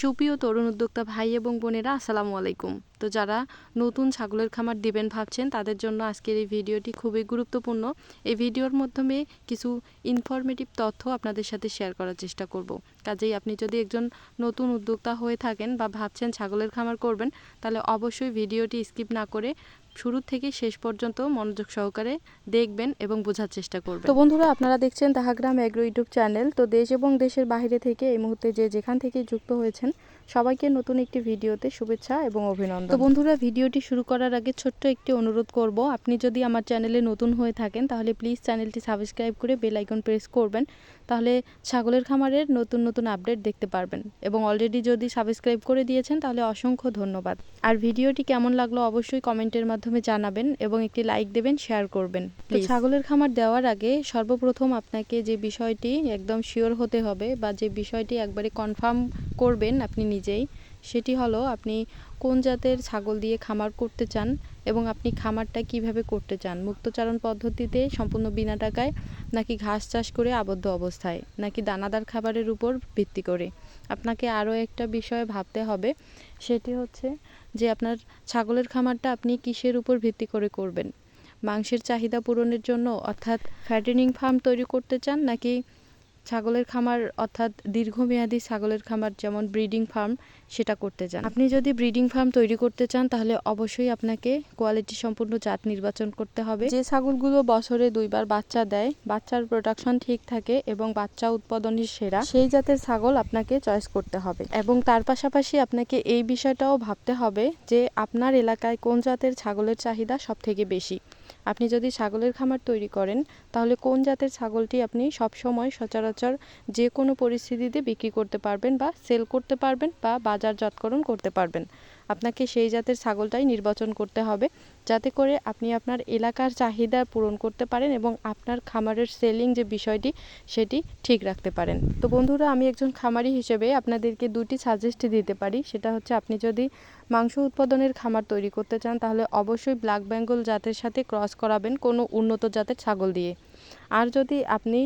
সুপ্রিয় তরুণ উদ্যোক্তা ভাই এবং বোনেরা, আসসালামু আলাইকুম। তো যারা নতুন ছাগলের খামার দিবেন ভাবছেন, তাদের জন্য আজকের এই ভিডিওটি খুবই গুরুত্বপূর্ণ। এই ভিডিওর মাধ্যমে কিছু ইনফরমেটিভ তথ্য আপনাদের সাথে শেয়ার করার চেষ্টা করব। কাজেই আপনি যদি একজন নতুন উদ্যোক্তা হয়ে থাকেন বা ভাবছেন ছাগলের খামার করবেন, তাহলে অবশ্যই ভিডিওটি স্কিপ না করে শুরু থেকে শেষ পর্যন্ত মনোযোগ সহকারে দেখবেন এবং বোঝার চেষ্টা করবেন। তো বন্ধুরা, আপনারা দেখছেন তাহাগ্রাম এগ্রো ইউটিউব চ্যানেল। তো দেশ এবং দেশের বাইরে থেকে এই মুহূর্তে যে যেখান থেকে যুক্ত হয়েছেন সবাইকে নতুন একটি ভিডিওতে শুভেচ্ছা এবং অভিনন্দন। তো বন্ধুরা ভিডিওটি শুরু করার আগে ছোট্ট একটি অনুরোধ করব। আপনি যদি আমার চ্যানেলে নতুন হয়ে থাকেন তাহলে প্লিজ চ্যানেলটি সাবস্ক্রাইব করে বেল আইকন প্রেস করবেন। তাহলে ছাগলের খামারের নতুন নতুন আপডেট দেখতে পারবেন। এবং অলরেডি যদি সাবস্ক্রাইব করে দিয়েছেন তাহলে অসংখ্য ধন্যবাদ। আর ভিডিওটি কেমন লাগল অবশ্যই কমেন্টের মাধ্যমে জানাবেন এবং একটি লাইক দেবেন শেয়ার করবেন। ছাগলের খামার দেওয়ার আগে সর্বপ্রথম আপনাকে যে বিষয়টি একদম শিওর হতে হবে বা যে বিষয়টি একবারে কনফার্ম করবেন আপনি নিজেই সেটি হলো আপনি কোন জাতের ছাগল দিয়ে খামার করতে চান এবং আপনি খামারটা কীভাবে করতে চান? মুক্তচারণ পদ্ধতিতে সম্পূর্ণ বিনা টাকায় নাকি ঘাস চাষ করে আবদ্ধ অবস্থায় নাকি দানাদার খাবারের উপর ভিত্তি করে? আপনাকে আরও একটা বিষয়ে ভাবতে হবে, সেটি হচ্ছে যে আপনার ছাগলের খামারটা আপনি কিসের উপর ভিত্তি করে করবেন? মাংসের চাহিদা পূরণের জন্য অর্থাৎ ফ্যাটেনিং ফার্ম তৈরি করতে চান নাকি ছাগলের খামার অর্থাৎ দীর্ঘমেয়াদী ছাগলের খামার যেমন ব্রিডিং ফার্ম সেটা করতে চান। আপনি যদি ব্রিডিং ফার্ম তৈরি করতে চান, তাহলে অবশ্যই আপনাকে কোয়ালিটি সম্পূর্ণ জাত নির্বাচন করতে হবে। যে ছাগলগুলো বছরে দুইবার বাচ্চা দেয়, বাচ্চার প্রোডাকশন ঠিক থাকে এবং বাচ্চা উৎপাদনের সেরা, সেই জাতের ছাগল আপনাকে চয়েস করতে হবে। এবং তার পাশাপাশি আপনাকে এই বিষয়টাও ভাবতে হবে যে আপনার এলাকায় কোন জাতের ছাগলের চাহিদা সব থেকে বেশি। আপনি যদি ছাগলের খামার তৈরি করেন, তাহলে কোন জাতের ছাগলটি আপনি সবসময় সচরাচর যে কোনো পরিস্থিতিতে বিক্রি করতে পারবেন বা সেল করতে পারবেন বা বাজারজাতকরণ করতে পারবেন? আপনাকে সেই জাতের ছাগলটাই নির্বাচন করতে হবে। যাতে করে আপনি আপনার এলাকার চাহিদা পূরণ করতে পারেন এবং আপনার খামারের সেলিং যে বিষয়টি, সেটি ঠিক রাখতে পারেন। তো বন্ধুরা, আমি একজন খামারি হিসেবে আপনাদেরকে দুটি সাজেস্ট দিতে পারি। সেটা হচ্ছে, আপনি যদি মাংস উৎপাদনের খামার তৈরি করতে চান, তাহলে অবশ্যই ব্ল্যাক বেঙ্গল জাতের সাথে ক্রস করাবেন কোনো উন্নত জাতের ছাগল দিয়ে। আর যদি আপনি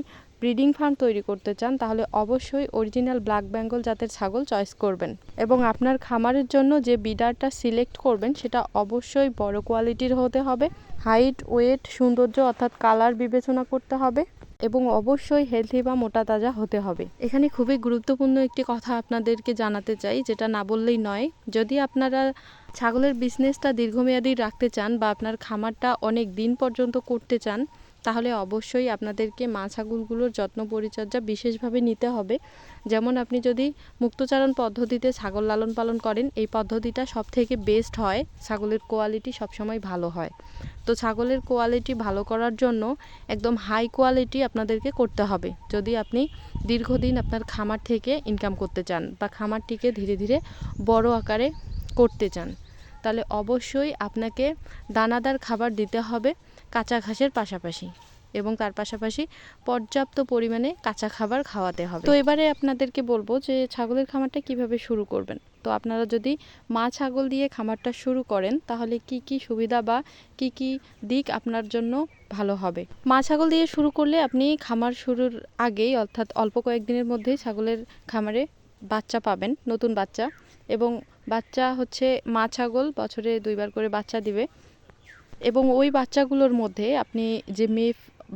ব্রিডিং ফার্ম তৈরি করতে চান, তাহলে অবশ্যই অরিজিনাল ব্ল্যাক বেঙ্গল জাতের ছাগল চয়েস করবেন। এবং আপনার খামারের জন্য যে বিডারটা সিলেক্ট করবেন, সেটা অবশ্যই বড় কোয়ালিটির হতে হবে। হাইট, ওয়েট, সৌন্দর্য অর্থাৎ কালার বিবেচনা করতে হবে এবং অবশ্যই হেলথি বা মোটা তাজা হতে হবে। এখানে খুবই গুরুত্বপূর্ণ একটি কথা আপনাদেরকে জানাতে চাই, যেটা না বললেই নয়। যদি আপনারা ছাগলের বিজনেসটা দীর্ঘমেয়াদী রাখতে চান বা আপনার খামারটা অনেক দিন পর্যন্ত করতে চান তাহলে অবশ্যই আপনাদেরকে মা ছাগলগুলোর যত্ন পরিচর্যা বিশেষভাবে নিতে হবে। যেমন আপনি যদি মুক্তচারণ পদ্ধতিতে ছাগল লালন পালন করেন, এই পদ্ধতিটা সব থেকে বেস্ট হয়। ছাগলের কোয়ালিটি সবসময় ভালো হয়। তো ছাগলের কোয়ালিটি ভালো করার জন্য একদম হাই কোয়ালিটি আপনাদেরকে করতে হবে। যদি আপনি দীর্ঘদিন আপনার খামার থেকে ইনকাম করতে চান বা খামারটিকে ধীরে ধীরে বড় আকারে করতে চান, তাহলে অবশ্যই আপনাকে দানাদার খাবার দিতে হবে। কাঁচা ঘাসের পাশাপাশি এবং তার পাশাপাশি পর্যাপ্ত পরিমাণে কাঁচা খাবার খাওয়াতে হবে। তো এবারে আপনাদেরকে বলব যে ছাগলের খামারটা কীভাবে শুরু করবেন? তো আপনারা যদি মা ছাগল দিয়ে খামারটা শুরু করেন, তাহলে কি কি সুবিধা বা কি কি দিক আপনার জন্য ভালো হবে? মা ছাগল দিয়ে শুরু করলে আপনি খামার শুরুর আগেই, অর্থাৎ অল্প কয়েকদিনের মধ্যেই ছাগলের খামারে বাচ্চা পাবেন, নতুন বাচ্চা। এবং বাচ্চা হচ্ছে মা ছাগল, বছরে দুইবার করে বাচ্চা দিবে। এবং ওই বাচ্চাগুলোর মধ্যে আপনি যে মেয়ে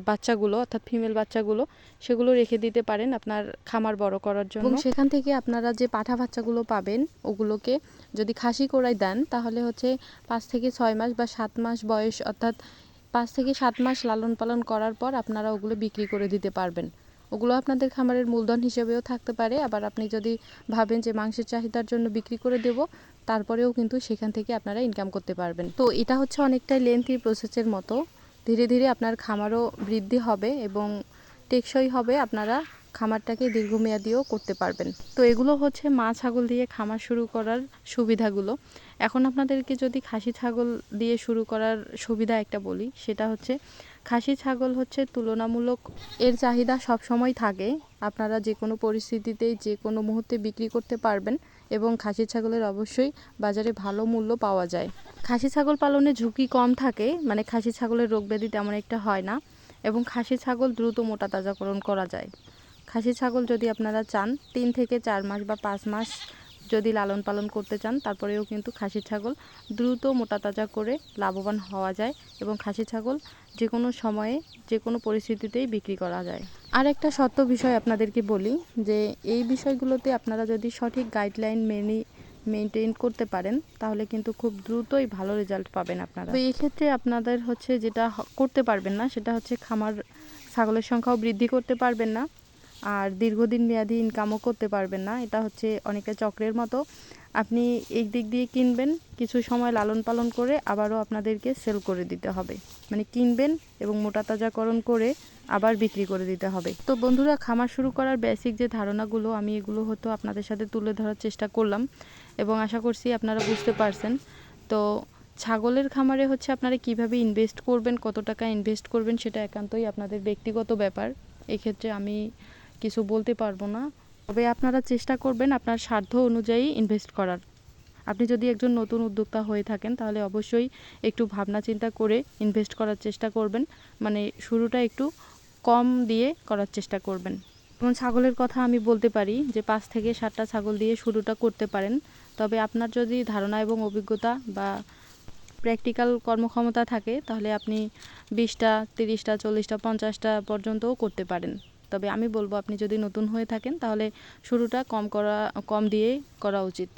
বাচ্চাগুলো, অর্থাৎ ফিমেল বাচ্চাগুলো, সেগুলো রেখে দিতে পারেন আপনার খামার বড় করার জন্য। এবং সেখান থেকে আপনারা যে পাঠা বাচ্চাগুলো পাবেন, ওগুলোকে যদি খাসি করাই দেন, তাহলে হচ্ছে পাঁচ থেকে ছয় মাস বা সাত মাস বয়স, অর্থাৎ পাঁচ থেকে সাত মাস লালন পালন করার পর আপনারা ওগুলো বিক্রি করে দিতে পারবেন। ওগুলো আপনাদের খামারের মূলধন হিসেবেও থাকতে পারে। আবার আপনি যদি ভাবেন যে মাংসের চাহিদার জন্য বিক্রি করে দেব, তারপরেও কিন্তু সেখান থেকে আপনারা ইনকাম করতে পারবেন। তো এটা হচ্ছে অনেকটাই লেন্থি প্রসেসের মতো। ধীরে ধীরে আপনার খামারও বৃদ্ধি হবে এবং টেকসই হবে, আপনারা খামারটাকে দীর্ঘমেয়াদীও করতে পারবেন। তো এগুলো হচ্ছে মা ছাগল দিয়ে খামার শুরু করার সুবিধাগুলো। এখন আপনাদেরকে যদি খাসি ছাগল দিয়ে শুরু করার সুবিধা একটা বলি, সেটা হচ্ছে খাসি ছাগল হচ্ছে তুলনামূলক এর চাহিদা সব সময় থাকে। আপনারা যে কোনো পরিস্থিতিতেই যে কোনো মুহূর্তে বিক্রি করতে পারবেন এবং খাসি ছাগলের অবশ্যই বাজারে ভালো মূল্য পাওয়া যায়। খাসি ছাগল পালনে ঝুঁকি কম থাকে মানে খাসি ছাগলের রোগ ব্যাধি তেমন একটা হয় না এবং খাসি ছাগল দ্রুত মোটা তাজাকরণ করা যায়। খাসি ছাগল যদি আপনারা চান, তিন থেকে চার মাস বা পাঁচ মাস যদি লালন পালন করতে চান, তারপরেও কিন্তু খাসি ছাগল দ্রুত মোটা তাজা করে লাভবান হওয়া যায় এবং খাসি ছাগল যে কোনো সময়ে যে কোনো পরিস্থিতিতেই বিক্রি করা যায়। আর একটা সত্য বিষয় আপনাদেরকে বলি, যে এই বিষয়গুলোতে আপনারা যদি সঠিক গাইডলাইন মেনে মেনটেন করতে পারেন, তাহলে কিন্তু খুব দ্রুতই ভালো রেজাল্ট পাবেন আপনারা। তো এই ক্ষেত্রে আপনাদের হচ্ছে যেটা করতে পারবেন না, সেটা হচ্ছে খামার, ছাগলের সংখ্যাও বৃদ্ধি করতে পারবেন না। আর দীর্ঘদিন মেয়াদি ইনকামও করতে পারবেন না, এটা হচ্ছে অনেকটা চক্রের মতো। আপনি এই দিক দিয়ে কিনবেন, কিছু সময় লালন পালন করে আবারও আপনাদেরকে সেল করে দিতে হবে। মানে কিনবেন এবং মোটা তাজাকরণ করে আবার বিক্রি করে দিতে হবে। তো বন্ধুরা, খামার শুরু করার বেসিক যে ধারণাগুলো, আমি এগুলো হয়তো আপনাদের সাথে তুলে ধরার চেষ্টা করলাম এবং আশা করছি আপনারা বুঝতে পারছেন। তো ছাগলের খামারে হচ্ছে আপনারা কীভাবে ইনভেস্ট করবেন, কত টাকা ইনভেস্ট করবেন, সেটা একান্তই আপনাদের ব্যক্তিগত ব্যাপার। এক্ষেত্রে আমি কিছু বলতে পারব না। তবে আপনারা চেষ্টা করবেন আপনার স্বার্থ অনুযায়ী ইনভেস্ট করার। আপনি যদি একজন নতুন উদ্যোক্তা হয়ে থাকেন, তাহলে অবশ্যই একটু ভাবনা চিন্তা করে ইনভেস্ট করার চেষ্টা করবেন। মানে শুরুটা একটু কম দিয়ে করার চেষ্টা করবেন। যেমন ছাগলের কথা আমি বলতে পারি যে, পাঁচ থেকে সাতটা ছাগল দিয়ে শুরুটা করতে পারেন। তবে আপনার যদি ধারণা এবং অভিজ্ঞতা বা প্র্যাকটিক্যাল কর্মক্ষমতা থাকে, তাহলে আপনি বিশটা, তিরিশটা, চল্লিশটা, পঞ্চাশটা পর্যন্তও করতে পারেন। তবে আমি বলব আপনি যদি নতুন হয়ে থাকেন তাহলে শুরুটা কম করা, কম দিয়েই করা উচিত।